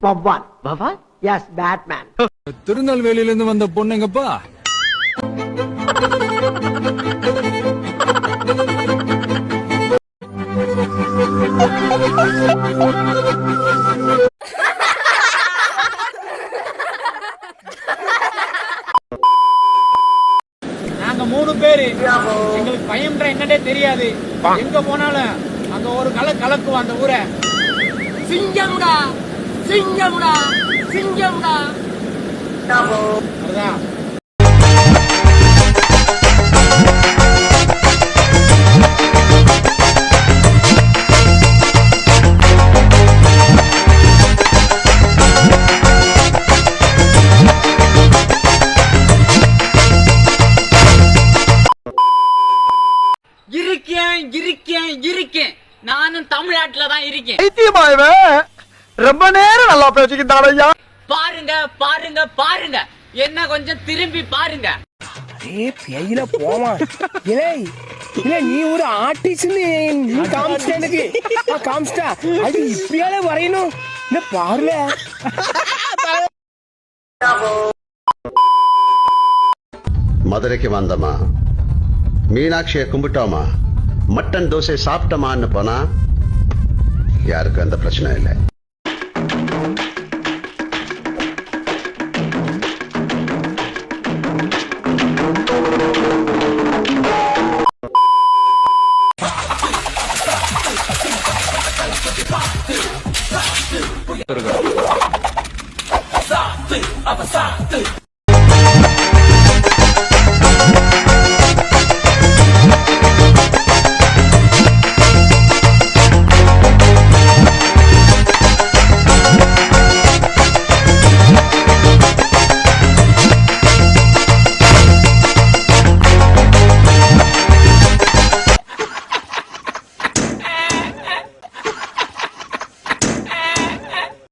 வவ்வால் Baba S Batman திருநெல்வேலியில இருந்து வந்த பொண்ணுங்கப்பா நாங்க மூணு பேரு. எங்களுக்கு பயம்ன்ற என்னடே தெரியாது. எங்க போனாலும் அங்க ஒரு கல கலக்குவோம் அந்த ஊரை. சிங்கம்டா. சிங்கம்டா சிங்கம்டா. இருக்கேன் இருக்கேன் இருக்கேன். நானும் தமிழ்நாட்டுல தான் இருக்கேன் ரொம்ப நேரம் நல்லா பேசிக்கிட்டான் ஐயா. பாருங்க பாருங்க பாருங்க. என்ன கொஞ்சம் திரும்பி பாருங்க. ஏ பெயில இல்ல நீ ஒரு ஆர்டிஸ்ட்னு நீ காமிச்சிட்ட எனக்கு. ஆ, காமிச்சிட்டா. அது இப்படியால வரையணும். இந்த பாருல. மதுரைக்கு வந்தோமா மீனாட்சியை கும்பிட்டோமா மட்டன் தோசை சாப்பிட்டோமான்னு போனா யாருக்கும் எந்த பிரச்சனை இல்லை. இருக்கணும்